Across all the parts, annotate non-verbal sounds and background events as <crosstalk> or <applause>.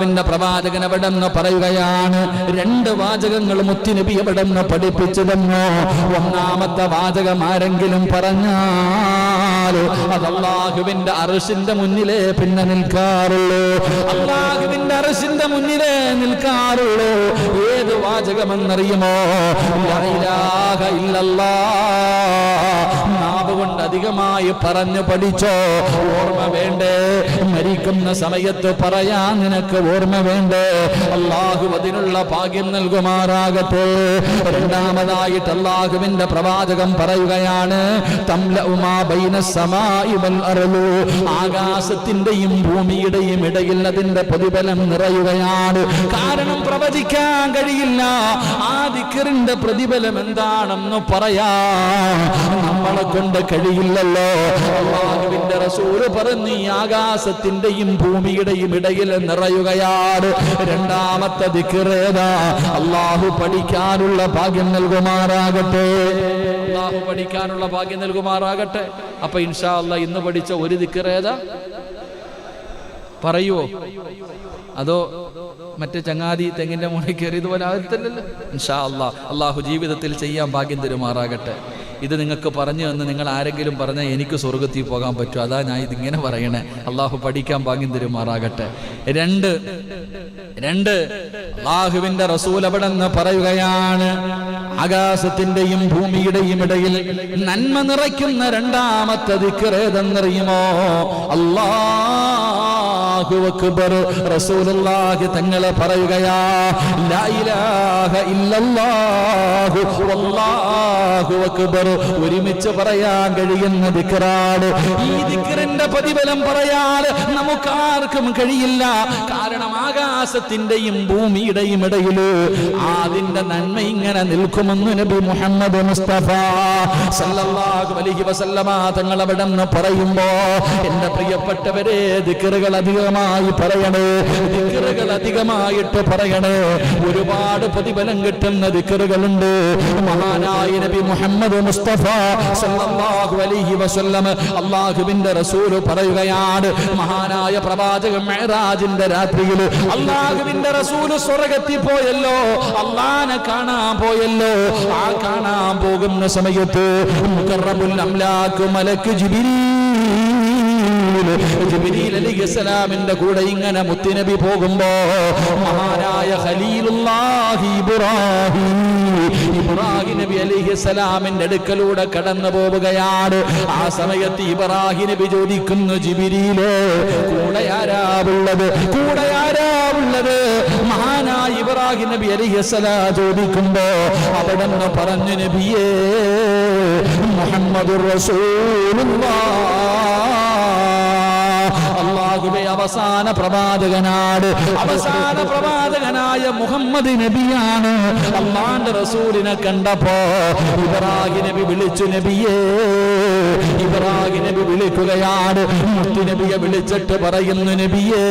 ിന്റെ പ്രവാചകൻ എവിടെന്ന് പറയുകയാണ് രണ്ട് വാചകങ്ങൾ മുത്തുനബി എവിടെന്ന് നിന്ന് പഠിപ്പിച്ചു ഒന്നാമത്തെ വാചകം ആരെങ്കിലും പറഞ്ഞാൽ അത് അള്ളാഹുവിന്റെ അറസിന്റെ മുന്നിലേ പിന്നെ നിൽക്കാറുള്ളൂ. അള്ളാഹുവിന്റെ അറിശിന്റെ മുന്നിലേ നിൽക്കാറുള്ളൂ. ഏത് വാചകമെന്നറിയുമോ? ഇല്ലല്ലാ. അധികമായി പറഞ്ഞു പഠിച്ചോ? ഓർമ്മ വേണ്ടേ? മരിക്കുന്ന സമയത്ത് പറയാൻ നിനക്ക് ഓർമ്മ വേണ്ടേ? അള്ളാഹു അതിനുള്ള ഭാഗ്യം നൽകുമാറാകട്ടെ. രണ്ടാമതായിട്ട് അള്ളാഹുവിന്റെ പ്രവാചകം പറയുകയാണ്. ആകാശത്തിന്റെയും ഭൂമിയുടെയും ഇടയിൽ അതിന്റെ പ്രതിഫലം നിറയുകയാണ്. കാരണം പ്രവചിക്കാൻ കഴിയില്ല. ആ ദിക്കറിന്റെ പ്രതിഫലം എന്താണെന്ന് പറയാ നമ്മളെ കൊണ്ട് കഴിയില്ലല്ലോ അള്ളാഹുവിന്റെ റസൂൽ പറഞ്ഞു ഈ ആകാശത്തിന്റെയും ഭൂമിയുടെയും ഇടയിൽ നിറയുകയാണ്. രണ്ടാമത്തെ ദിക്കറേതാ അള്ളാഹു പഠിക്കാനുള്ള ഭാഗ്യം നൽകുമാറാകട്ടെ. അള്ളാഹു പഠിക്കാനുള്ള ഭാഗ്യം നൽകുമാറാകട്ടെ. അപ്പൊ ഇൻഷാ അല്ല ഇന്ന് പഠിച്ച ഒരു ദിക്കറേതാ പറയുവോ അതോ മറ്റേ ചങ്ങാതി തെങ്ങിന്റെ മുകളിൽ കയറിയതുപോലെ ആകത്തില്ലല്ലോ. ഇൻഷാ അള്ളാഹ് അള്ളാഹു ജീവിതത്തിൽ ചെയ്യാൻ ഭാഗ്യം തരുമാറാകട്ടെ. ഇത് നിങ്ങൾക്ക് പറഞ്ഞു എന്ന് നിങ്ങൾ ആരെങ്കിലും പറഞ്ഞാൽ എനിക്ക് സ്വർഗത്തിൽ പോകാൻ പറ്റും. അതാ ഞാൻ ഇതിങ്ങനെ പറയണേ. അള്ളാഹു പഠിക്കാൻ ഭാഗ്യം തരുമാറാകട്ടെ. രണ്ട് രണ്ട് അള്ളാഹുവിന്റെ റസൂൽ അവിടെ നിന്ന് പറയുകയാണ് ആകാശത്തിന്റെയും ഭൂമിയുടെയും ഇടയിൽ നന്മ നിറയ്ക്കുന്ന രണ്ടാമത്തെ ദിക്കറേതെന്നറിയുമോ അല്ലാഹു അക്ബർ റസൂലുള്ളാഹി തങ്ങളെ പറയുകയാ ലാ ഇലാഹ ഇല്ലല്ലാഹു അക്ബർ. ഒരുമിച്ച് പറയാൻ കഴിയുന്ന ദിക്റാണ് ഈ ദിക്കറിന്റെ പ്രതിഫലം പറയാൻ നമുക്കാർക്കും കഴിയില്ല. കാരണം ആകാശത്തിന്റെയും ഭൂമിയുടെയും ഇടയിൽ അതിന്റെ നന്മ ഇങ്ങനെ നിൽക്കുമെന്ന് നബി മുഹമ്മദ് മുസ്തഫ സല്ലല്ലാഹു അലൈഹി വസല്ലമ തങ്ങൾ അവിടെ നിന്ന് പറയുമ്പോ എന്റെ പ്രിയപ്പെട്ടവരെ ദിക്കറുകൾ അധികമായി പറയണേ ദിക്കറുകൾ അധികമായിട്ട് പറയണേ. ഒരുപാട് പ്രതിഫലം കിട്ടുന്ന ദിക്റുകളുണ്ട് മഹാനായ നബി മുഹമ്മദ് മുസ്തഫ സല്ലല്ലാഹു അലൈഹി വസല്ലം അല്ലാഹുവിന്റെ റസൂൽ പറയുകയാണ് മഹാനായ പ്രവാചകൻ മെഹറാജിന്റെ രാത്രിയിൽ അള്ളാഹുവിന്റെ റസൂൽ സ്വർഗത്തിൽ പോയല്ലോ അള്ളാനെ കാണാൻ പോയല്ലോ ആ കാണാൻ പോകുന്ന സമയത്ത് മുഖറബുൽ അംലാക്ക് മലക്ക് ജിബിരീ ജിബ്രീൽ അലൈഹിസ്സലാമിന്റെ കൂടെ ഇങ്ങനെ മുത്തുനബി പോകുമ്പോ മഹാനായ ഖലീലുല്ലാഹി ഇബ്രാഹിം ഇബ്രാഹിം നബി അലൈഹിസ്സലാമിന്റെ അടുക്കലൂടെ കടന്നു പോവുകയാണ്. ആ സമയത്ത് ഇബ്രാഹിം നബി ചോദിക്കുന്നു ജിബിരിയിലെ കൂടെ ആരാവുള്ളത് കൂടെ ആരാവുള്ളത് മഹാനായ ഇബ്രാഹിം നബി അലൈഹിസ്സലാ ചോദിക്കുമ്പോ അവിടെ നിന്ന് പറഞ്ഞു നബിയേ മുഹമ്മദ് അള്ളാഹുബെ അവസാന പ്രവാചകനാണ് അവസാന പ്രവാചകനായ മുഹമ്മദ് നബിയാണ്. അള്ളാന്റെ റസൂലിനെ കണ്ടപ്പോ ഇബ്രാഹിം നബി വിളിച്ചു നബിയേ ഇബ്രാഹിം നബി വിളിക്കുകയാണ്. മുത്തു നബിയെ വിളിച്ചിട്ട് പറയുന്നു നബിയേ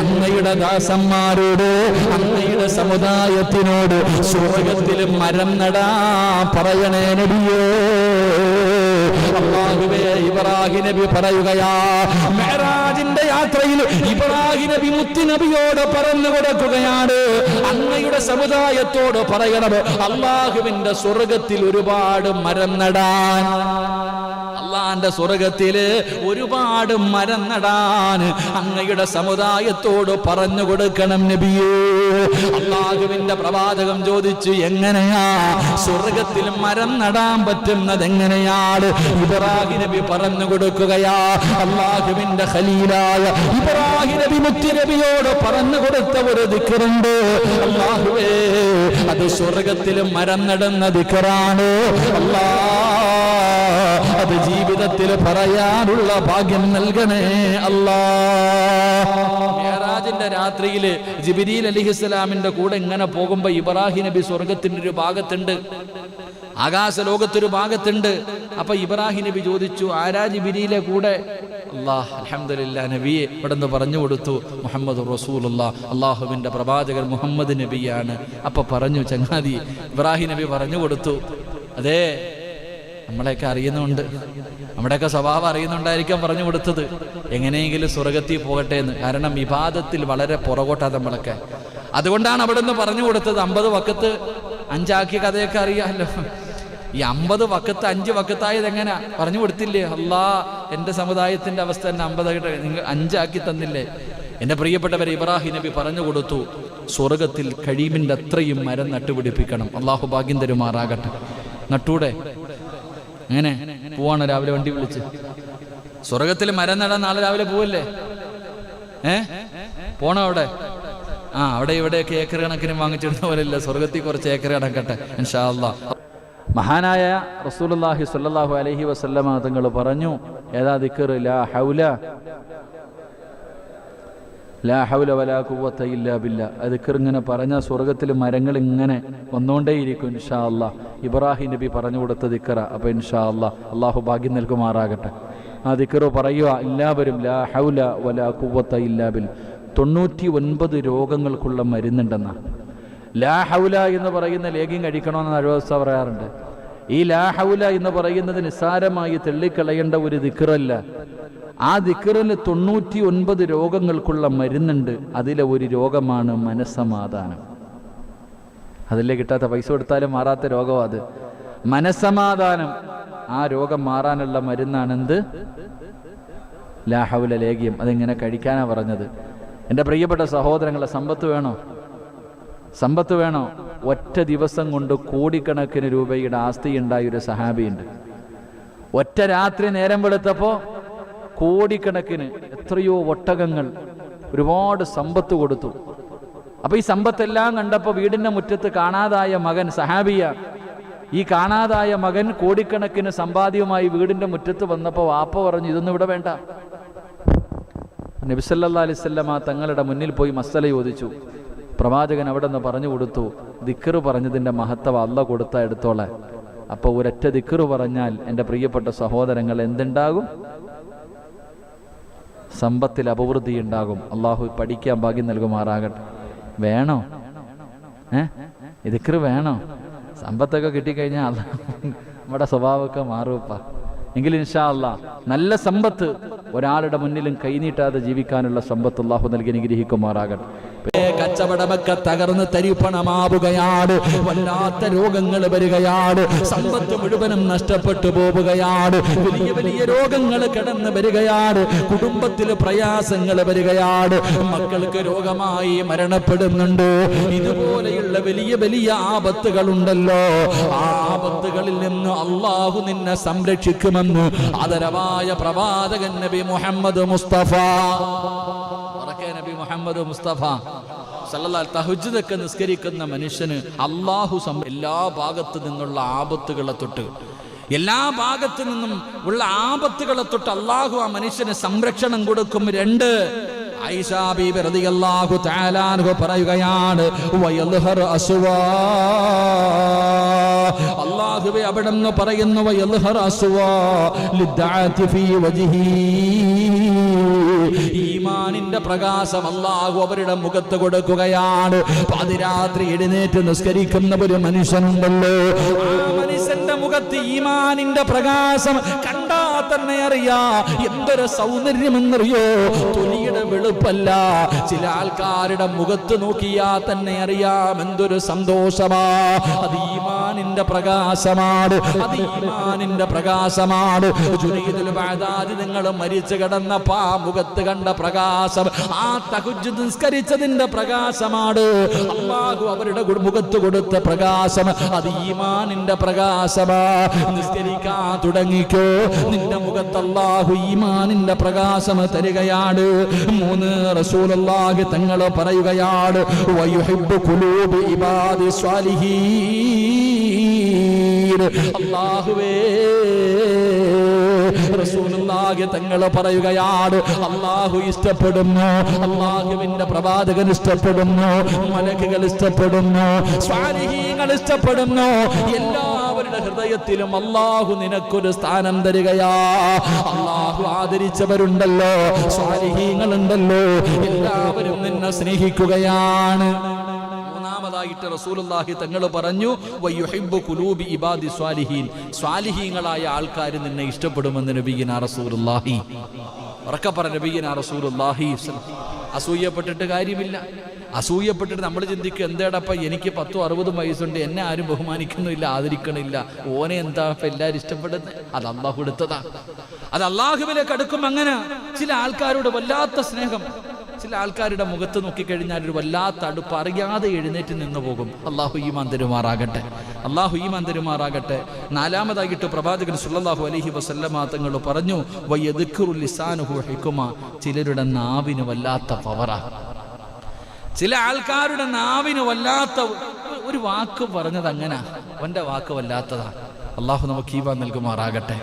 അങ്ങയുടെ ദാസന്മാരോട് അങ്ങയുടെ സമുദായത്തിനോട് സ്വർഗത്തിൽ മരം നടാ പറയണേ നബിയേ. ഇബ്രാഹിം നബി പറയുകയാ മെഹറാജിന്റെ യാത്രയിൽ ഇബ്രാഹിം നബി മുത്തി നബിയോട് പറഞ്ഞു കൊടുക്കുകയാണ്. അങ്ങയുടെ സമുദായത്തോട് പറയണം അള്ളാഹുവിന്റെ സ്വർഗത്തിൽ ഒരുപാട് മരം നടാൻ. അള്ളാന്റെ സ്വർഗത്തിൽ ഒരുപാട് മരം നടാൻ അങ്ങയുടെ സമുദായത്തോട് പറഞ്ഞു കൊടുക്കണം നബിയേ. അള്ളാഹുവിന്റെ പ്രവാചകം ചോദിച്ചു എങ്ങനെയാ? സ്വർഗത്തിൽ മരം നടാൻ പറ്റുന്നത് എങ്ങനെയാണ്? ഇബ്രാഹിം നബി പറഞ്ഞു കൊടുക്കുകയാ അള്ളാഹുവിന്റെ ഖലീലായ ഇബ്രാഹിം നബി മുത്തി നബിയോട് പറഞ്ഞു കൊടുത്ത ഒരു ദിക്കറുണ്ട്. അള്ളാഹുവേ അത് സ്വർഗത്തിൽ മരം നടന്ന ദിക്കറാണ്. അല്ലാ അത് ജീവിതത്തിൽ പറയാനുള്ള ഭാഗ്യം നൽകണേ അല്ലാജിന്റെ രാത്രിയിൽ ജിബിരിൽ അലിഹിസ്സലാമിന്റെ കൂടെ ഇങ്ങനെ പോകുമ്പോ ഇബ്രാഹിം നബി സ്വർഗത്തിന്റെ ഒരു ഭാഗത്തുണ്ട്. ആകാശ ലോകത്തൊരു ഭാഗത്തുണ്ട്. അപ്പൊ ഇബ്രാഹിം നബി ചോദിച്ചു ആരാ ജിബിരിയിലെ കൂടെ? നബിയെ. ഇവിടെ പറഞ്ഞു കൊടുത്തു മുഹമ്മദ് റസൂലുള്ള അള്ളാഹുവിന്റെ പ്രവാചകൻ മുഹമ്മദ് നബിയാണ്. അപ്പൊ പറഞ്ഞു ചങ്ങാതി ഇബ്രാഹിം നബി പറഞ്ഞു കൊടുത്തു. അതെ നമ്മളെയൊക്കെ അറിയുന്നുണ്ട് നമ്മുടെയൊക്കെ സ്വഭാവം അറിയുന്നുണ്ടായിരിക്കാം പറഞ്ഞു കൊടുത്തത്. എങ്ങനെയെങ്കിലും സ്വർഗത്തിൽ പോകട്ടെ എന്ന്. കാരണം വിവാദത്തിൽ വളരെ പുറകോട്ടാ നമ്മളൊക്കെ. അതുകൊണ്ടാണ് അവിടെ നിന്ന് പറഞ്ഞു കൊടുത്തത്. അമ്പത് വക്കത്ത് അഞ്ചാക്കിയ കഥയൊക്കെ അറിയാമല്ലോ. ഈ അമ്പത് വക്കത്ത് അഞ്ച് വക്കത്തായത് എങ്ങനെയാ പറഞ്ഞു കൊടുത്തില്ലേ? അല്ലാ എന്റെ സമുദായത്തിന്റെ അവസ്ഥ തന്നെ അമ്പതായിട്ട് നിങ്ങൾ അഞ്ചാക്കി തന്നില്ലേ? എന്റെ പ്രിയപ്പെട്ടവർ ഇബ്രാഹിം നബി പറഞ്ഞു കൊടുത്തു സ്വർഗത്തിൽ കഴിവിന്റെ അത്രയും മരം നട്ടുപിടിപ്പിക്കണം. അള്ളാഹു ഭാഗ്യം തരുമാറാകട്ടെ. നട്ടൂടെ? അങ്ങനെ പോവാണ് രാവിലെ വണ്ടി വിളിച്ച്. സ്വർഗത്തിൽ മരം നടാൻ നാളെ രാവിലെ പോവല്ലേ? ഏ? പോണോ അവിടെ? ആ അവിടെ ഇവിടെയൊക്കെ ഏക്കർ കണക്കിന് വാങ്ങിച്ചിടുന്ന പോലെയല്ല. സ്വർഗത്തിൽ കുറച്ച് ഏക്കർ കണക്കട്ടെ ഇൻഷാ അല്ലാ മഹാനായ റസൂലുള്ളാഹി സ്വല്ലല്ലാഹു അലൈഹി വസല്ലമ തങ്ങൾ പറഞ്ഞു ഏതാ ദിക്കർ ലാ ഹൗല ലാ ഹൗല വലാ ഇല്ലാ പറഞ്ഞ സ്വർഗത്തിൽ മരങ്ങൾ ഇങ്ങനെ വന്നുകൊണ്ടേയിരിക്കും ഇൻഷാ അല്ലാ ഇബ്രാഹിം നബി പറഞ്ഞു കൊടുത്ത ദിക്കറ. അപ്പോൾ ഇൻഷാ അല്ലാ അള്ളാഹു ഭാഗ്യം നൽകുമാറാകട്ടെ. ആ ദിക്കറു പറയുക എല്ലാവരും ലാ ഹൗല വലാ ഖുവത ഇല്ലാ ബിൽ തൊണ്ണൂറ്റി ഒൻപത് രോഗങ്ങൾക്കുള്ള മരുന്നുണ്ടെന്നാണ് ലാ ഹൗല എന്ന് പറയുന്ന ലേഖ്യം കഴിക്കണമെന്ന് അഴുവസ്ഥ പറയാറുണ്ട്. ഈ ലാഹൗല എന്ന് പറയുന്നത് നിസ്സാരമായി തെള്ളിക്കളയേണ്ട ഒരു ദിക്റല്ല. ആ ദിക്റിന് തൊണ്ണൂറ്റി ഒൻപത് രോഗങ്ങൾക്കുള്ള മരുന്നുണ്ട്. അതിലെ ഒരു രോഗമാണ് മനസ്സമാധാനം. അതിലെ കിട്ടാത്ത പൈസ കൊടുത്താലും മാറാത്ത രോഗം അത്. മനസ്സമാധാനം. ആ രോഗം മാറാനുള്ള മരുന്നാണെന്ത്? ലാഹൗല ലേഖ്യം. അതിങ്ങനെ കഴിക്കാനാ പറഞ്ഞത്? എന്റെ പ്രിയപ്പെട്ട സഹോദരങ്ങളെ സമ്പത്ത് വേണോ? സമ്പത്ത് വേണോ? ഒറ്റ ദിവസം കൊണ്ട് കോടിക്കണക്കിന് രൂപയുടെ ആസ്തി ഉണ്ടായ ഒരു സഹാബിയുണ്ട്. ഒറ്റ രാത്രി നേരം വെളുത്തപ്പോൾ കോടിക്കണക്കിന് എത്രയോ ഒട്ടകങ്ങൾ ഒരുപാട് സമ്പത്ത് കൊടുത്തു. അപ്പൊ ഈ സമ്പത്തെല്ലാം കണ്ടപ്പോൾ വീടിന്റെ മുറ്റത്ത് കാണാതായ മകൻ സഹാബിയ ഈ കാണാതായ മകൻ കോടിക്കണക്കിന് സമ്പാദ്യവുമായി വീടിന്റെ മുറ്റത്ത് വന്നപ്പോൾ വാപ്പ പറഞ്ഞു ഇതൊന്നും ഇവിടെ വേണ്ട. നബിസല്ലാ അലിസ്വല്ലമ തങ്ങളുടെ മുന്നിൽ പോയി മസല ചോദിച്ചു. പ്രവാചകൻ അവിടെ നിന്ന് പറഞ്ഞു കൊടുത്തു ദിക്കറ് പറഞ്ഞതിന്റെ മഹത്വം അല്ല കൊടുത്ത എടുത്തോളെ. അപ്പോൾ ഒരൊറ്റ ദിക്കറ് പറഞ്ഞാൽ എന്റെ പ്രിയപ്പെട്ട സഹോദരങ്ങൾ എന്തുണ്ടാകും? സമ്പത്തിൽ അഭിവൃദ്ധി ഉണ്ടാകും. അള്ളാഹു പഠിക്കാൻ ഭാഗ്യം നൽകുമാറാകട്ടെ. വേണോ? ഏ? ദിക്കറ് വേണോ? സമ്പത്തൊക്കെ കിട്ടിക്കഴിഞ്ഞാൽ നമ്മുടെ സ്വഭാവമൊക്കെ മാറുവപ്പ എങ്കിൽ ഇൻഷാ അല്ലാ നല്ല സമ്പത്ത് ഒരാളുടെ മുന്നിലും കൈനീട്ടാതെ ജീവിക്കാനുള്ള സമ്പത്ത് അള്ളാഹു നൽകി അനുഗ്രഹിക്കുമാറാകട്ടെ. കച്ചവടമൊക്കെ തകർന്ന് തരിപ്പണമാവുകയാണ്. വല്ലാത്ത രോഗങ്ങൾ വരികയാണ്. സമ്പത്ത് മുഴുവനും നഷ്ടപ്പെട്ടു പോവുകയാണ്. വലിയ വലിയ രോഗങ്ങൾ കിടന്ന് വരികയാണ്. കുടുംബത്തിൽ പ്രയാസങ്ങൾ വരികയാണ്. മക്കൾക്ക് രോഗമായി മരണപ്പെടുന്നുണ്ട്. ഇതുപോലെയുള്ള വലിയ വലിയ ആപത്തുകളുണ്ടല്ലോ. ആ ആപത്തുകളിൽ നിന്ന് അള്ളാഹു നിന്നെ സംരക്ഷിക്കുമെന്ന് ആദരവായ പ്രവാചകൻ നബി മുഹമ്മദ് മുസ്തഫ. മുഹമ്മദ് മുസ്തഫ തഹജ്ജുദൊക്കെ നിസ്കരിക്കുന്ന മനുഷ്യന് അള്ളാഹു എല്ലാ ഭാഗത്തു നിന്നുള്ള ആപത്തുകളെ തൊട്ട് എല്ലാ ഭാഗത്തു നിന്നും ഉള്ള ആപത്തുകളെ തൊട്ട് അള്ളാഹു ആ മനുഷ്യന് സംരക്ഷണം കൊടുക്കും. രണ്ട് പറയുകയാണ് അല്ലാഹുവേ അവിടെന്ന് ഈമാനിന്റെ പ്രകാശം അല്ലാഹു അവരുടെ മുഖത്ത് കൊടുക്കുകയാണ്. പാതിരാത്രി എഴുന്നേറ്റ് നിസ്കരിക്കുന്ന ഒരു മനുഷ്യനുണ്ടല്ലോ. ആ മനുഷ്യന്റെ മുഖത്ത് ഈമാനിന്റെ പ്രകാശം കണ്ടാ തന്നെ അറിയാ. എന്തൊരു സൗന്ദര്യമെന്നറിയോ? തൊലിയുടെ വെളുപ്പല്ല. ചില ആൾക്കാരുടെ മുഖത്ത് നോക്കിയാ തന്നെ അറിയാം. എന്തൊരു സന്തോഷമാ. അത് ഈമാനിന്റെ പ്രകാശമാണ്. അത് ഈമാനിന്റെ പ്രകാശമാണ്. നിങ്ങൾ മരിച്ചു കിടന്നപ്പാ ആ മുഖത്ത് കണ്ട പ്രകാശം ആ തകുജ് നിസ്കരിച്ചതിന്റെ പ്രകാശമാണ്. അള്ളാഹു അവരുടെ മുഖത്ത് കൊടുത്ത പ്രകാശം. അത് ഈമാനിന്റെ പ്രകാശമാ. നിസ്കരിക്കാൻ തുടങ്ങിക്കോ. നിന്റെ മുഖത്ത് അള്ളാഹു ഈമാനിന്റെ പ്രകാശം തരികയാണ്. മൂന്ന് റസൂലുള്ളാഹി തങ്ങൾ പറയുകയാണ് അള്ളാഹുവേ ഇബാദി അല്ലാഹുവേ റസൂലുള്ളാഹി തങ്ങൾ പറയുകയാണ് അള്ളാഹു ഇഷ്ടപ്പെടുന്നു അള്ളാഹുവിന്റെ പ്രവാചകൻ ഇഷ്ടപ്പെടുന്നു മലക്കുകൾ ഇഷ്ടപ്പെടുന്നു സ്വാലിഹീങ്ങൾ ഇഷ്ടപ്പെടുന്നു എല്ലാവരുടെ ഹൃദയത്തിലും അള്ളാഹു നിനക്കൊരു സ്ഥാനം തരികയാ. അള്ളാഹു ആദരിച്ചവരുണ്ടല്ലോ സ്വാലിഹീങ്ങളുണ്ടല്ലോ എല്ലാവരും നിന്നെ സ്നേഹിക്കുകയാണ്. മൂന്നാമതായി നാലാമതായിട്ട് റസൂലുള്ളാഹി തങ്ങൾ പറഞ്ഞു ഇബാദി സ്വാലിഹീൻ. സ്വാലിഹീങ്ങളായ ആൾക്കാർ നിന്നെ ഇഷ്ടപ്പെടുമെന്ന് നബീന റസൂലുള്ളാഹി. ഉറക്കെ പറ നബീന റസൂലുള്ളാഹി. അസൂയപ്പെട്ടിട്ട് കാര്യമില്ല. അസൂയപ്പെട്ടിട്ട് നമ്മൾ ചിന്തിക്കും എന്തേടപ്പ എനിക്ക് പത്തും അറുപതും വയസ്സുണ്ട് എന്നെ ആരും ബഹുമാനിക്കുന്നില്ല ആദരിക്കണില്ല. ഓനെ എന്താ ഇപ്പൊ ഇഷ്ടപ്പെടുന്നത് അത് അള്ളാഹു എടുത്തതാ. അത് അള്ളാഹുവിലേക്ക് അടുക്കും അങ്ങനെ ചില ആൾക്കാരോട് വല്ലാത്ത സ്നേഹം. ചില ആൾക്കാരുടെ മുഖത്ത് നോക്കിക്കഴിഞ്ഞാൽ ഒരു വല്ലാത്ത അടുപ്പ് അറിയാതെ എഴുന്നേറ്റ് നിന്ന് പോകും. അള്ളാഹു ഈമാൻ തരുമാറാകട്ടെ. അള്ളാഹു ഈമാൻ തരുമാറാകട്ടെ. നാലാമതായിട്ട് പ്രവാചകൻ സുല്ലാഹു അലഹി വസല്ലമ തങ്ങൾ പറഞ്ഞു വയ്യദുഖുറുൽ ലിസാനുഹു ഹിക്കുമ ചിലരുടെ നാവിന് വല്ലാത്ത പവറാ ചില ആൾക്കാരുടെ നാവിന് വല്ലാത്ത ഒരു വാക്ക് പറഞ്ഞത് അങ്ങനെ. അവന്റെ വാക്ക് വല്ലാത്തതാ. അള്ളാഹു നമുക്ക് ഈവാൻ നൽകുമാറാകട്ടെ.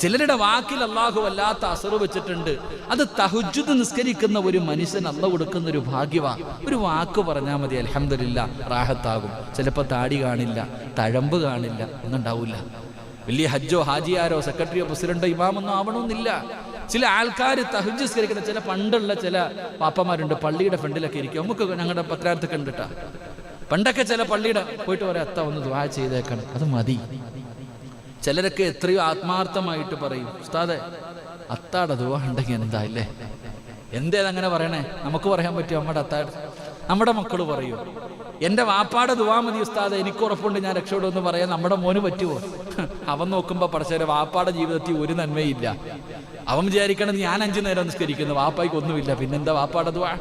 ചിലരുടെ വാക്കിൽ അള്ളാഹു വല്ലാത്ത അസറ് വെച്ചിട്ടുണ്ട്. അത് തഹുജുദ് നിസ്കരിക്കുന്ന ഒരു മനുഷ്യൻ അള്ള കൊടുക്കുന്ന ഒരു ഭാഗ്യവാ. ഒരു വാക്ക് പറഞ്ഞാൽ മതി അലഹമില്ല റാഹത്താകും. ചിലപ്പോൾ താടി കാണില്ല തഴമ്പ് കാണില്ല ഒന്നുണ്ടാവില്ല വലിയ ഹജ്ജോ ഹാജിയാരോ സെക്രട്ടറിയോ പ്രസിഡന്റോ ഇമാമൊന്നും ആവണമെന്നില്ല ചില ആൾക്കാർ തഹജ് സ്കരിക്കുന്ന ചില പണ്ടുള്ള ചില പാപ്പമാരുണ്ട് പള്ളിയുടെ ഫ്രണ്ടിലൊക്കെ ഇരിക്കും. നമുക്ക് ഞങ്ങളുടെ പത്രാർത്ഥ കണ്ടിട്ടാ പണ്ടൊക്കെ ചില പള്ളിയുടെ പോയിട്ട് അത്ത ഒന്ന് ദ്വാ ചെയ്തേക്കണം. അത് മതി. ചിലരൊക്കെ എത്രയോ ആത്മാർത്ഥമായിട്ട് പറയും ഉസ്താദെ അത്താടെ ദ്വാ ഉണ്ടെങ്കിൽ എന്താ ഇല്ലേ എന്തേതങ്ങനെ പറയണേ? നമുക്ക് പറയാൻ പറ്റുമോ? നമ്മുടെ അത്താട് നമ്മുടെ മക്കൾ പറയൂ എന്റെ വാപ്പാടെ ദുവാ മതി ഉസ്താദ് എനിക്ക് ഉറപ്പുണ്ട് ഞാൻ രക്ഷപ്പെടുമെന്ന് പറയാൻ നമ്മുടെ മോന് പറ്റുമോ? <laughs> അവൻ നോക്കുമ്പോ പടച്ചേരെ വാപ്പാടെ ജീവിതത്തിൽ ഒരു നന്മയില്ല. അവൻ വിചാരിക്കണത് ഞാൻ അഞ്ചു നേരം നിസ്കരിക്കുന്നു വാപ്പായ്ക്ക് ഒന്നുമില്ല. പിന്നെന്താ വാപ്പാടെ ദുവാ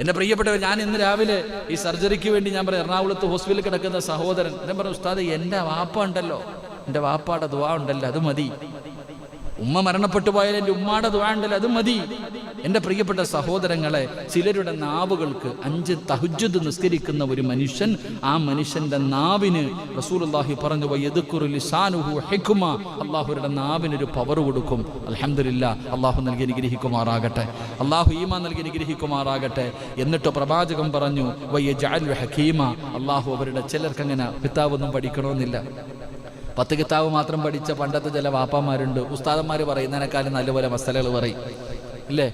എന്റെ പ്രിയപ്പെട്ടവർ ഞാൻ ഇന്ന് രാവിലെ ഈ സർജറിക്ക് വേണ്ടി ഞാൻ പറയാം എറണാകുളത്ത് ഹോസ്പിറ്റലിൽ കിടക്കുന്ന സഹോദരൻ ഞാൻ പറഞ്ഞു ഉസ്താദ് എന്റെ വാപ്പ ഉണ്ടല്ലോ. എന്റെ വാപ്പാടെ ദുവാ ഉണ്ടല്ലോ അത് മതി. ഉമ്മ മരണപ്പെട്ടു പോയാൽ എന്റെ ഉമ്മാടെ ദുവാ ഉണ്ടല്ലോ അത് മതി. എന്റെ പ്രിയപ്പെട്ട സഹോദരങ്ങളെ ചിലരുടെ നാവുകൾക്ക് അഞ്ച് തഹജ്ജുദ് നിസ്കരിക്കുന്ന ഒരു മനുഷ്യൻ ആ മനുഷ്യന്റെ നാവിന് റസൂലുള്ളാഹി പറഞ്ഞു ഹിക്മ. അള്ളാഹുരുടെ നാവിന് ഒരു പവർ കൊടുക്കും. അലഹമില്ല അള്ളാഹു നൽകി അനുഗ്രഹിക്കുമാറാകട്ടെ. അള്ളാഹു ഈമാ നൽകി അനുഗ്രഹിക്കുമാറാകട്ടെ. എന്നിട്ട് പ്രവാചകം പറഞ്ഞു വയ്യ ജാൽ ഹക്കീമ അള്ളാഹു അവരുടെ ചിലർക്കങ്ങനെ പിതാവൊന്നും പഠിക്കണമെന്നില്ല. പത്ത് കിതാബ് മാത്രം പഠിച്ച പണ്ടത്തെ ചില വാപ്പാമാരുണ്ട് ഉസ്താദന്മാർ പറയുന്നതിനേക്കാളും നല്ലപോലെ മസലകൾ പറയും. ഇല്ലേ?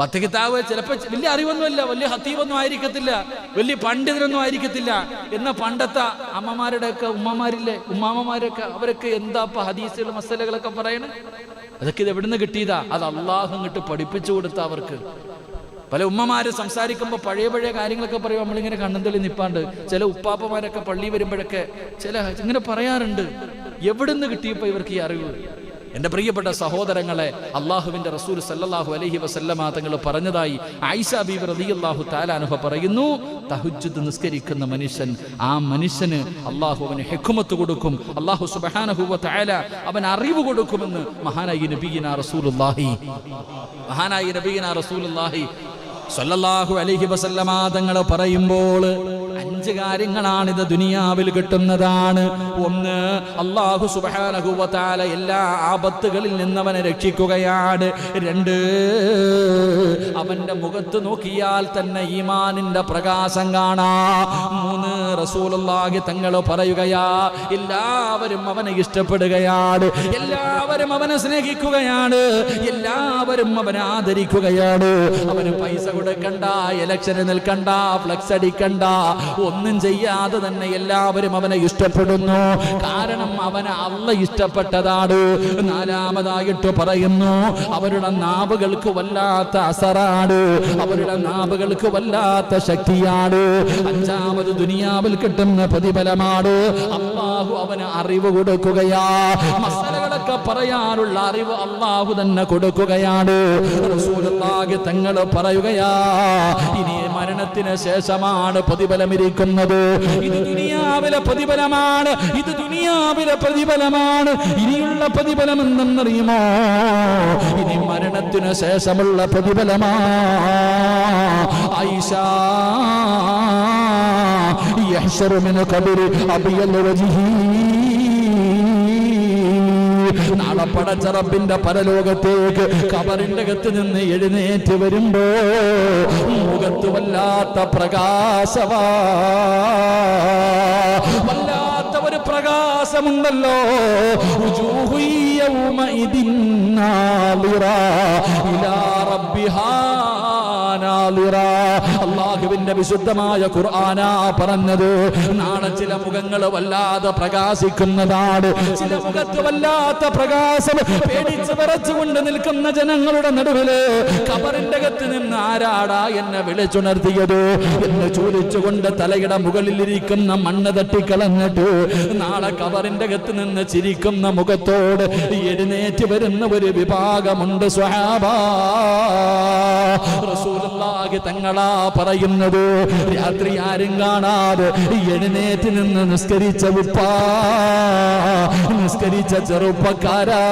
പത്ത് കിതാബ് ചിലപ്പോൾ വലിയ അറിവൊന്നുമില്ല വലിയ ഹത്തീവൊന്നും ആയിരിക്കത്തില്ല വലിയ പണ്ഡിതനൊന്നും ആയിരിക്കത്തില്ല. എന്ന പണ്ടത്തെ അമ്മമാരുടെ ഒക്കെ ഉമ്മമാരില്ലേ ഉമ്മാമ്മമാരൊക്കെ അവരൊക്കെ എന്താ ഇപ്പൊ ഹദീസുകൾ മസലകളൊക്കെ പറയണേ? അതൊക്കെ ഇത് എവിടുന്ന് കിട്ടിയതാ? അത് അള്ളാഹു ഇങ്ങോട്ട് പഠിപ്പിച്ചു കൊടുത്ത അവർക്ക്. പല ഉമ്മമാര് സംസാരിക്കുമ്പോൾ പഴയ പഴയ കാര്യങ്ങളൊക്കെ പറയും നമ്മളിങ്ങനെ കണ്ണും തെളി നിപ്പാണ്ട് ചില ഉപ്പാപ്പമാരൊക്കെ പള്ളി വരുമ്പോഴൊക്കെ ചില ഇങ്ങനെ പറയാറുണ്ട്. എവിടുന്ന് കിട്ടിയപ്പോ ഇവർക്ക് ഈ അറിവ്? എന്റെ പ്രിയപ്പെട്ട സഹോദരങ്ങളെ അള്ളാഹുവിന്റെ റസൂൽ സല്ലാഹു അലഹി വസല്ലമ തങ്ങൾ പറഞ്ഞതായി ആയിഷ ബീബി റളിയല്ലാഹു താലാനുഹ പറയുന്നു തഹജ്ജുദ് നിസ്കരിക്കുന്ന മനുഷ്യൻ ആ മനുഷ്യന് അള്ളാഹു അവന് ഹെക്കുമത്ത് കൊടുക്കും. അള്ളാഹു സുബ്ഹാനഹു താല അവൻ അറിവ് കൊടുക്കുമെന്ന് മഹാനായി നബീന റസൂലുള്ളാഹി. മഹാനായി നബീന റസൂലുള്ളാഹി സല്ലല്ലാഹു അലൈഹി വസല്ലമ തങ്ങൾ പറയുമ്പോൾ അഞ്ച് കാര്യങ്ങളാണ് ഇത് ദുനിയാവിൽ കിട്ടുന്നതാണ്. ഒന്ന് അള്ളാഹു സുബാനഹുവത്താല എല്ലാ ആപത്തുകളിൽ നിന്നവനെ രക്ഷിക്കുകയാണ്. രണ്ട് അവന്റെ മുഖത്ത് നോക്കിയാൽ തന്നെ ഈമാനിന്റെ പ്രകാശം കാണാ. മൂന്ന് റസൂലുള്ളാഹി തങ്ങൾ പറയുകയാ എല്ലാവരും അവനെ ഇഷ്ടപ്പെടുകയാണ്. എല്ലാവരും അവനെ സ്നേഹിക്കുകയാണ്. എല്ലാവരും അവനെ ആദരിക്കുകയാണ്. അവന് പൈസ കൊടുക്കണ്ട ഇലക്ഷന് നിൽക്കണ്ട ഫ്ലക്സ് അടിക്കണ്ട ഒന്നും ചെയ്യാതെ തന്നെ എല്ലാവരും അവനെ ഇഷ്ടപ്പെടുന്നു. കാരണം അവനെ അല്ല ഇഷ്ടപ്പെട്ടതാണ്. നാലാമതായിട്ട് പറയുന്നു അവരുടെ നാവുകൾക്ക് വല്ലാത്ത അസറാണ്. അവരുടെ നാവുകൾക്ക് വല്ലാത്ത ശക്തിയാണ്. അഞ്ചാമത് ദുനിയാവിൽ കിട്ടുന്ന പ്രതിഫലമാണ്. അള്ളാഹു അവന് അറിവ് കൊടുക്കുകയാ. മസലകളൊക്കെ പറയാനുള്ള അറിവ് അള്ളാഹു തന്നെ കൊടുക്കുകയാണ് റസൂലുള്ളാഹി തങ്ങൾ പറയുകയാ ഇനി മരണത്തിന് ശേഷമാണ് പ്രതിഫലം ഇരിക്കുന്നത് ഇത് ദുനിയാവിലെ പ്രതിഫലമാണ് ഇത് ദുനിയാവിലെ പ്രതിഫലമാണ് ഇനിയുള്ള പ്രതിഫലം എന്തെന്നറിയുമോ ഇനി മരണത്തിന് ശേഷമുള്ള പ്രതിഫലമാ ഐഷ يحشر من قبر أبيض وجهه നാളെ പടച്ച റബ്ബിന്റെ പരലോകത്തേക്ക് കബറിന്റെ നിന്ന് എഴുന്നേറ്റ് വരുമ്പോ മുഖത്ത് വല്ലാത്ത പ്രകാശവാ വല്ലാത്ത ഒരു പ്രകാശമുണ്ടല്ലോ ഇതിന്നാളിറ ഇലാ റബ്ബിഹാ. അള്ളാഹുവിന്റെ വിശുദ്ധമായ ഖുർആനാ പറഞ്ഞത്. നാളെ ചില മുഖങ്ങൾ വല്ലാതെ പ്രകാശിക്കുന്നതാണ്. ചില മുഖത്ത് വല്ലാത്ത പ്രകാശം പേടിച്ച് വിറച്ചുകൊണ്ട് നിൽക്കുന്ന ജനങ്ങളുടെ നടുവിൽ കബറിന്റെ അകത്ത് നിന്ന് ആരാടാ എന്നെ വിളിച്ചുണർത്തിയത് എന്ന് ചോദിച്ചുകൊണ്ട് തലയുടെ മുകളിലിരിക്കുന്ന മണ്ണ് തട്ടിക്കളഞ്ഞിട്ട് നാളെ കബറിന്റെ അകത്ത് നിന്ന് ചിരിക്കുന്ന മുഖത്തോട് എഴുന്നേറ്റ് വരുന്ന ഒരു വിഭാഗമുണ്ട് സ്വഹാബാ. റസൂലുള്ളാഹി തങ്ങളാ പറയുന്നത്. രാത്രി ആരും കാണാതെ എഴുന്നേറ്റ് നിന്ന് നിസ്കരിച്ച ഉപ്പാ നിസ്കരിച്ച ചെറുപ്പക്കാരാ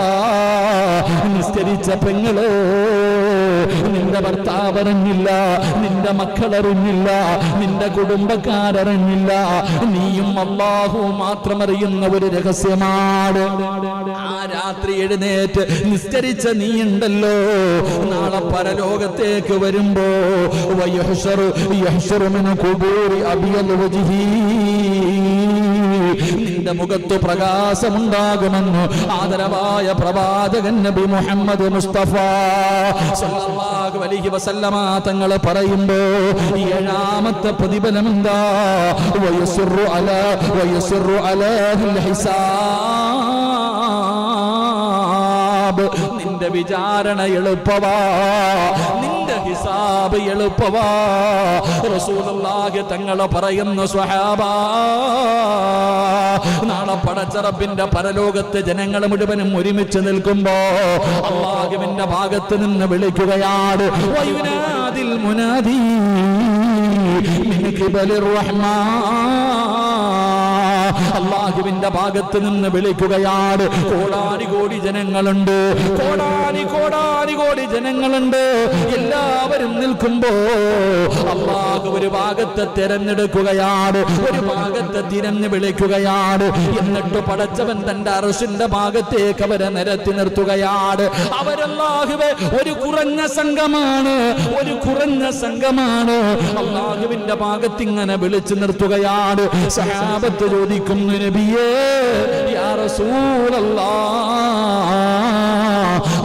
നിസ്കരിച്ച പെങ്ങളോ. നിന്റെ ഭർത്താവ് അറിഞ്ഞില്ല നിന്റെ മക്കളറിഞ്ഞില്ല നിന്റെ കുടുംബക്കാരറിഞ്ഞില്ല. നീയും അള്ളാഹുവും മാത്രം അറിയുന്ന ഒരു രഹസ്യമാണ്. ആ രാത്രി എഴുന്നേറ്റ് നിസ്കരിച്ച നീ ഉണ്ടല്ലോ നാളെ പരലോകത്തേക്ക് വരുമ്പോ വജ്ഹി നിന്റെ മുഖത്ത് പ്രകാശമുണ്ടാകുമെന്ന് ആദരവായ പ്രവാചകൻ നബി മുഹമ്മദ് മുസ്തഫ സല്ലല്ലാഹു അലൈഹി വസല്ലമ തങ്ങൾ പറയുമ്പോ ഏഴാമത്തെ പ്രതിഫലം എന്താ വയസ്റു അല വയസ്റു അലാഹിൽ ഹിസാബ്. നിന്റെ വിചാരണ എളുപ്പവാ. ഹിസാബ് എളുപ്പവാ റസൂലുള്ളാഹി തങ്ങളെ പറയുന്ന സ്വഹാബാ നാളെ പടച്ചറപ്പിന്റെ പരലോകത്ത് ജനങ്ങൾ മുഴുവനും ഒരുമിച്ച് നിൽക്കുമ്പോ അള്ളാഹുവിന്റെ ഭാഗത്ത് നിന്ന് വിളിക്കുകയാണ് മുനാദി മിൻ ഖിബലിർ റഹ്മാൻ. അള്ളാഹുവിന്റെ ഭാഗത്ത് നിന്ന് വിളിക്കുകയാണ്. കോടാനി കോടി ജനങ്ങളുണ്ട്. കോടാനി കോടാനി കോടി ജനങ്ങളുണ്ട്. എല്ലാവരും നിൽക്കുമ്പോ അള്ളാഹു ഒരു ഭാഗത്തെ തിരഞ്ഞെടുക്കുകയാണ്. ഒരു ഭാഗത്തെ തിരഞ്ഞു വിളിക്കുകയാണ്. എന്നിട്ട് പടച്ചവൻ തന്റെ അറസിന്റെ ഭാഗത്തേക്ക് അവരെ നിരത്തി നിർത്തുകയാണ്. അവരല്ലാഹുവെ ഒരു കുറഞ്ഞ സംഘമാണ്. ഒരു കുറഞ്ഞ സംഘമാണ്. അള്ളാഹുവിന്റെ ഭാഗത്ത് ഇങ്ങനെ വിളിച്ചു നിർത്തുകയാണ്. സഹാബത്ത് ചോദിക്കുന്നു നബിയേ യാ റസൂലല്ലാഹ്.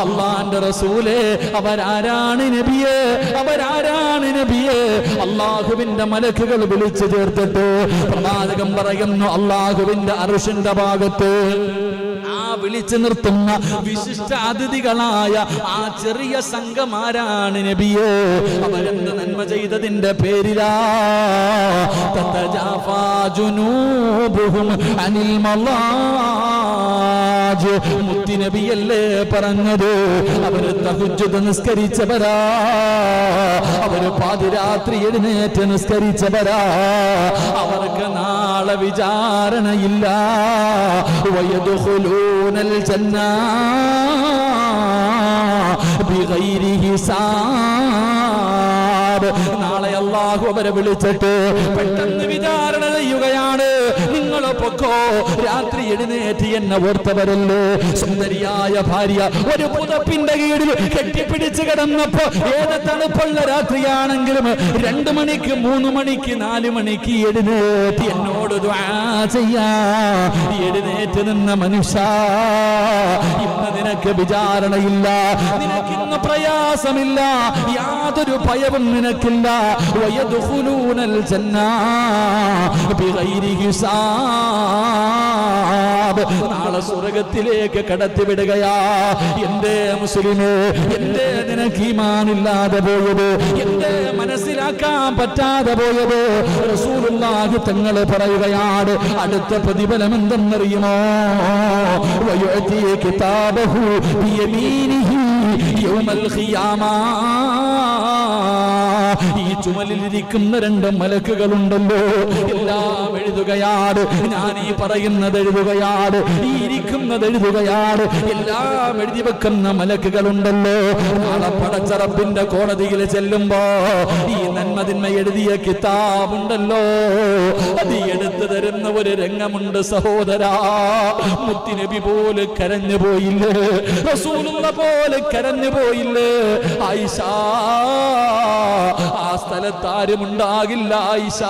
അള്ളാന്റെ റസൂലേ അവരാരാണ് നബിയേ? അവരാരാണ് നബിയേ? അള്ളാഹുവിന്റെ മലക്കുകൾ വിളിച്ചു ചേർത്തിട്ട് പ്രവാചകം പറയുന്നു അള്ളാഹുവിന്റെ അറുഷിന്റെ ഭാഗത്ത്. വിളിച്ചു നിർത്തുന്ന വിശിഷ്ട അതിഥികളായ ആ ചെറിയ സംഘമാരാണ് നബിയോ. അവരെന്ത് നന്മ ചെയ്തതിന്റെ പേരിലാ? അനിൽ മലാജ് മുത്തിനബിയല്ലേ പറഞ്ഞത്? അവർ തഹുജ്ജുദ് നിസ്കരിച്ചവരാ. അവർ പാതിരാത്രി എഴുന്നേറ്റ് നിസ്കരിച്ചവരാ. അവർക്ക് നാളെ വിചാരണയില്ല. ഹിസാബ് നാളെ അള്ളാഹു അവരെ വിളിച്ചിട്ട് പെട്ടെന്ന് വിചാരണ ചെയ്യുകയാണ്. നിങ്ങൾ പൊക്കോ രാത്രി എഴുന്നേറ്റ് എന്നെ ഓർത്തവരല്ലോ? സുന്ദരിയായ ഭാര്യ ഒരു പുതപ്പിന്റെ കീഴിൽ കെട്ടിപ്പിടിച്ച് കിടന്നപ്പോ ഏത് തണുപ്പുള്ള രാത്രിയാണെങ്കിലും രണ്ടു മണിക്ക് മൂന്ന് മണിക്ക് നാല് മണിക്ക് എഴുന്നേറ്റ് എന്നോട് ചെയ്യാ. എഴുന്നേറ്റ് നിന്ന മനുഷ്യ ഇന്ന് നിനക്ക് വിചാരണയില്ല നിനക്കിന്ന് പ്രയാസമില്ല യാതൊരു ഭയവും നിനക്കില്ല. വയദുഖുലൂനൽ ജന്ന بغير ഹിസാബ് നാളെ സ്വർഗത്തിലേക്ക് കടത്തിവിടുകയാ. എന്റെ മുസ്ലിമേ എന്റെ നിനക്ക് ഈമാനില്ലാതെ പോയത് എന്റെ മനസ്സിലാക്കാൻ പറ്റാതെ പോയത് റസൂലുള്ളാഹി തങ്ങളെ പറയുകയാണ്. അടുത്ത പ്രതിഫലം എന്തെന്നറിയുമോ? കിതാബഹു യൗമൽ ഖിയാമ. ചുമലിലിരിക്കുന്ന രണ്ട് മലക്കുകളുണ്ടല്ലോ. എല്ലാം എഴുതുകയാണ്. ഞാൻ ഈ പറയുന്നത് എഴുതുകയാണ്. ഈ ഇരിക്കുന്നത് എഴുതുകയാണ്. എല്ലാം എഴുതി വെക്കുന്ന മലക്കുകളുണ്ടല്ലോ. നാളെ പടച്ചറപ്പിന്റെ കോടതിയിൽ ചെല്ലുമ്പോ ഈ നന്മതിന്മ എഴുതിയ കിതാബുണ്ടല്ലോ. അത് എടുത്തു തരുന്ന ഒരു രംഗമുണ്ട് സഹോദരാ. മുത്തിനബി പോലെ കരഞ്ഞു പോയില്ലേ? റസൂലുള്ള പോലെ കരഞ്ഞു പോയില്ലേ? ആയിഷ സ്ഥലത്ത് ആരും ഉണ്ടാകില്ല ആയിഷ.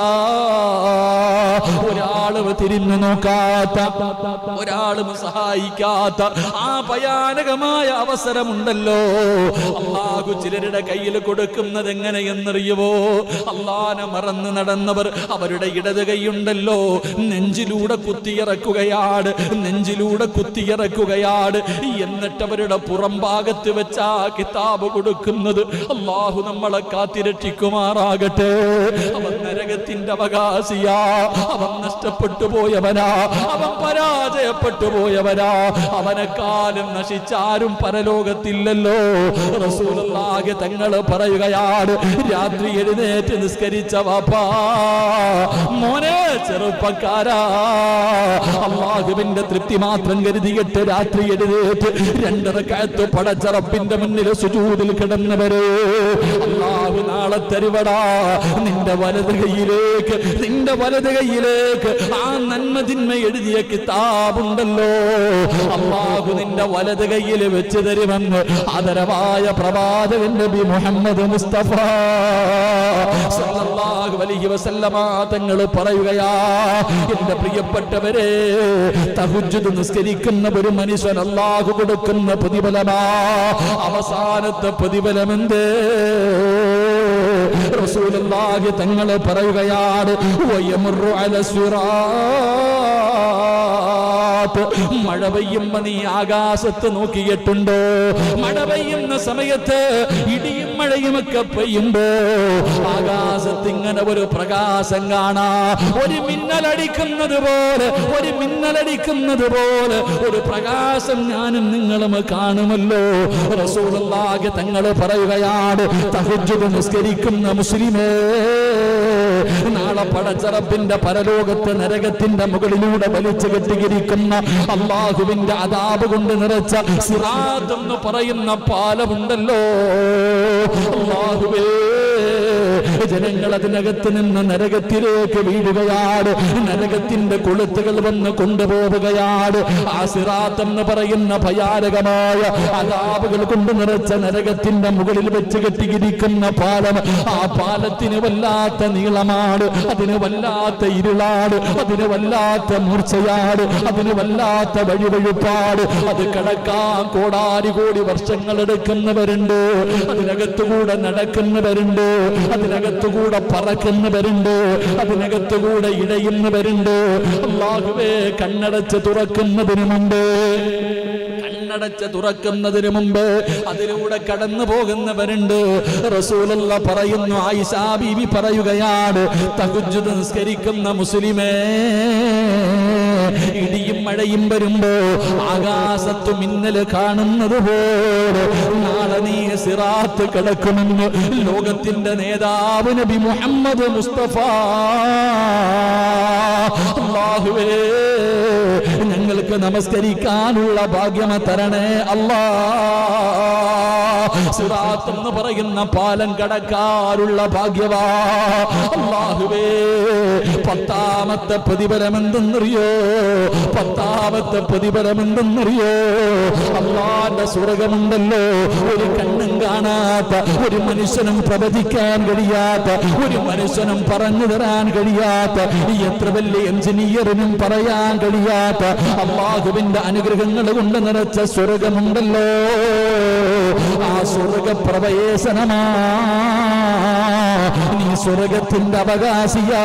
ഒരാളും തിരിഞ്ഞു നോക്കാത്ത ഒരാളും സഹായിക്കാത്ത ആ ഭയാനകമായ അവസരമുണ്ടല്ലോ. അള്ളാഹു ചിലരുടെ കയ്യിൽ കൊടുക്കുന്നത് എങ്ങനെയെന്നറിയുവോ? അള്ളാനെ മറന്ന് നടന്നവർ അവരുടെ ഇടത് കൈയുണ്ടല്ലോ. നെഞ്ചിലൂടെ കുത്തിയിറക്കുകയാണ് നെഞ്ചിലൂടെ കുത്തിയിറക്കുകയാണ്. എന്നിട്ട് അവരുടെ പുറം ഭാഗത്ത് വെച്ച കിതാബ് കൊടുക്കുന്നത്. അള്ളാഹു നമ്മളെ കാത്തിരക്ഷിക്കുമാറാകട്ടെ അവൻ നരകത്തിന്റെ അവകാശിയാ. അവൻ നഷ്ടപ്പെട്ടു പോയവനാ അവൻ പരാജയപ്പെട്ടു പോയവനാ അവനെക്കാലം നശിച്ചാരും പരലോകത്തില്ലല്ലോ. റസൂലുള്ളാഹി തങ്ങൾ പറയുകയാണ് രാത്രി എഴുന്നേറ്റ് നിസ്കരിച്ച വാപ്പാ. മോനെ ചെറുപ്പക്കാരാ. അള്ളാഹുവിന്റെ തൃപ്തി മാത്രം കരുതിയിട്ട് രാത്രി എഴുന്നേറ്റ് രണ്ടരക്കയത്ത് പടച്ചറപ്പിന്റെ മുന്നിൽ സുജൂതിൽ കിടന്നവരെ. അള്ളാഹു നാളെ തരുവടാ നിന്റെ വലത് കൈയിലേക്ക് നിന്റെ വലത് കൈയിലേക്ക് ആ നന്മ തിന്മ എഴുതിയ കിതാബുണ്ടല്ലോ. അള്ളാഹു നിന്റെ വലത് കൈയിൽ വെച്ച് തരുമെന്ന് ആദരവായ പ്രവാചകൻ നബി മുഹമ്മദ് മുസ്തഫ വസല്ലമ തങ്ങൾ പറയുകയാ എന്റെ പ്രിയപ്പെട്ടവരെ തഹജ്ജുദ് നിസ്കരിക്കുന്ന ഒരു മനുഷ്യൻ അള്ളാഹു കൊടുക്കുന്ന പ്രതിഫലമാ. അവസാനത്തെ പ്രതിഫലമെന്തേ? റസൂലുള്ളാഹി തങ്ങൾ പറയുകയാണ് സിറാത്ത് മഴ പെയ്യുമ്പോ നീ ആകാശത്ത് നോക്കിയിട്ടുണ്ടോ? മഴ പെയ്യുന്ന സമയത്ത് ഇടിയും മഴയും ഒക്കെ പെയ്യുമ്പോ ആകാശത്ത് ഇങ്ങനെ ഒരു പ്രകാശം കാണാ. ഒരു മിന്നലടിക്കുന്നത് പോലെ ഒരു മിന്നലടിക്കുന്നത് പോലെ ഒരു പ്രകാശം ഞാനും നിങ്ങളും കാണുമല്ലോ. റസൂലുള്ളാഹി തങ്ങൾ പറയുകയാണ് തഹജ്ജുദ് നിസ്കരിക്കുന്ന മുസ്ലിമേ നാളെ പടച്ചറപ്പിന്റെ പരലോകത്ത് നരകത്തിന്റെ മുകളിലൂടെ വലിച്ചു കെട്ടിയിരിക്കുന്ന അള്ളാഹുവിന്റെ അതാപ് കൊണ്ട് നിറച്ച സിറാത്ത് എന്ന് പറയുന്ന പാലമുണ്ടല്ലോ. അള്ളാഹുവേ. ജനങ്ങൾ അതിനകത്ത് നിന്ന് നരകത്തിലേക്ക് വീഴുകയാണ്. നരകത്തിന്റെ കൊളുത്തുകൾ വന്ന് കൊണ്ടുപോവുകയാണ്. ആ സിറാത്ത് എന്ന് പറയുന്ന ഭയാനകമായ അതാപുകൾ കൊണ്ട് നിറച്ച നരകത്തിന്റെ മുകളിൽ വെച്ച് കെട്ടിയിരിക്കുന്ന പാലം ആ പാലത്തിന് വല്ലാത്ത നീളമാണ്. അതിന് വല്ലാത്ത ഇരുളാട് അതിന് വല്ലാത്ത മൂർച്ചയാട് അതിന് വല്ലാത്ത വഴിവഴുപ്പാട് അത് കടക്കാൻ കോടാരി കോടി വർഷങ്ങൾ എടുക്കുന്നവരുണ്ട്. അതിനകത്തുകൂടെ നടക്കുന്നവരുണ്ട്. അതിനകത്തുകൂടെ പറക്കുന്നവരുണ്ട് അതിനകത്തുകൂടെ ഇടയുന്നവരുണ്ട് അള്ളാഹുവേ കണ്ണടച്ച് തുറക്കുന്നതിന് മുമ്പ് കണ്ണടച്ച് തുറക്കുന്നതിന് മുമ്പ് അതിലൂടെ കടന്നു പോകുന്നവരുണ്ട്. റസൂലുള്ള പറയുന്നു ആയിഷാ ബീവി പറയുകയാണ് തഹജ്ജുദ് നിസ്കരിക്കുന്ന മുസ്ലിമേ ഇടിയും മഴയും വരുമ്പോ ആകാശത്തു മിന്നൽ കാണുന്നത് പോലെ നാളെ നീ സിറാത്ത് കിടക്കുമെന്ന് ലോകത്തിന്റെ നേതാവ് നബി മുഹമ്മദ് മുസ്തഫ. അല്ലാഹുവേ ഞങ്ങൾക്ക് നമസ്കരിക്കാനുള്ള ഭാഗ്യമ തരണേ അല്ലാ. പറയുന്ന പാലം കടക്കാറുള്ള ഭാഗ്യവാ. പത്താമത്തെ പ്രതിഫലം എന്തെന്നറിയോ പത്താമത്തെ പ്രതിഫലം എന്തെന്നറിയോ അള്ളാന്റെ സ്വർഗമുണ്ടല്ലോ. ഒരു കണ്ണും കാണാത്ത ഒരു മനുഷ്യനും പ്രവചിക്കാൻ കഴിയാത്ത ഒരു മനുഷ്യനും പറഞ്ഞു തരാൻ കഴിയാത്ത എത്ര വലിയ എഞ്ചിനീയറിനും പറയാൻ കഴിയാത്ത അള്ളാഹുവിന്റെ അനുഗ്രഹങ്ങൾ കൊണ്ട് നിറച്ച സ്വർഗമുണ്ടല്ലോ. ആ സ്വർഗ പ്രവേശനമാ സ്വർഗത്തിന്റെ അവകാശിയാ.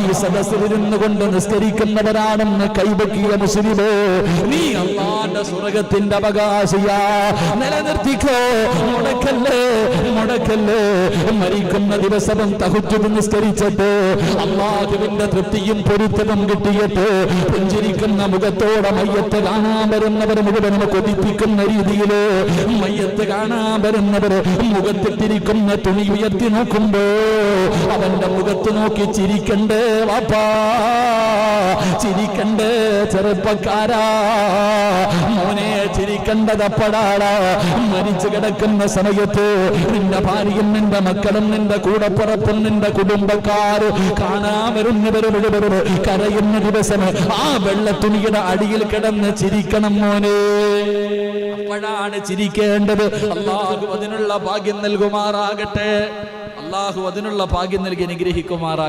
ഈ സദസ്സിൽ ഇരുന്നു കൊണ്ട് നിസ്കരിക്കുന്നവരാണെന്ന് കൈവക്കിയ മുസ്ലിമോ. നീ അള്ളാന്റെ സ്വർഗത്തിന്റെ അവകാശിയാ. നിലനിർത്തിക്കോ. മുടക്കല്ലേ? മുടക്കല്ലേ? മരിക്കുന്ന ദിവസവും തഹുജുദ് നിസ്കരിച്ചിട്ട് അള്ളാഹുവിന്റെ തൃപ്തിയും പൊരുത്തവും കിട്ടിയിട്ട് പുഞ്ചിരിക്കുന്ന മുഖത്തോടെ മയ്യത്ത് കാണാൻ വരുന്നവർ മുഴുവനും കൊതിപ്പിക്കുന്ന രീതിയിൽ മയ്യത്ത് കാണാൻ വരുന്നവർ മുഖത്തിട്ടിരിക്കുന്ന തുണി ഉയർത്തി നോക്കുമ്പോ അവന്റെ മുഖത്ത് നോക്കി ചിരിക്കണ്ടേ വാപ്പാ. ചിരിക്കണ്ടേ ചെറുപ്പക്കാരാ. മോനെ ചിരിക്കണ്ടതപ്പടാടാ. മരിച്ചു കിടക്കുന്ന സമയത്ത് നിന്റെ ഭാര്യയും നിന്റെ മക്കളും നിന്റെ കൂടപ്പുറപ്പും നിന്റെ കുടുംബക്കാർ കാണാൻ വരുന്നവരും കരയുന്ന ദിവസം ആ വെള്ളത്തുണിയുടെ അടിയിൽ കിടന്ന് ചിരിക്കണം മോനെ. അപ്പോഴാണ് ചിരിക്കേണ്ടത്. അള്ളാഹു അതിനുള്ള ഭാഗ്യം നൽകുമാറാകട്ടെ. അള്ളാഹു അതിനുള്ള ഭാഗ്യം നൽകി അനുഗ്രഹിക്കുമാറാകട്ടെ.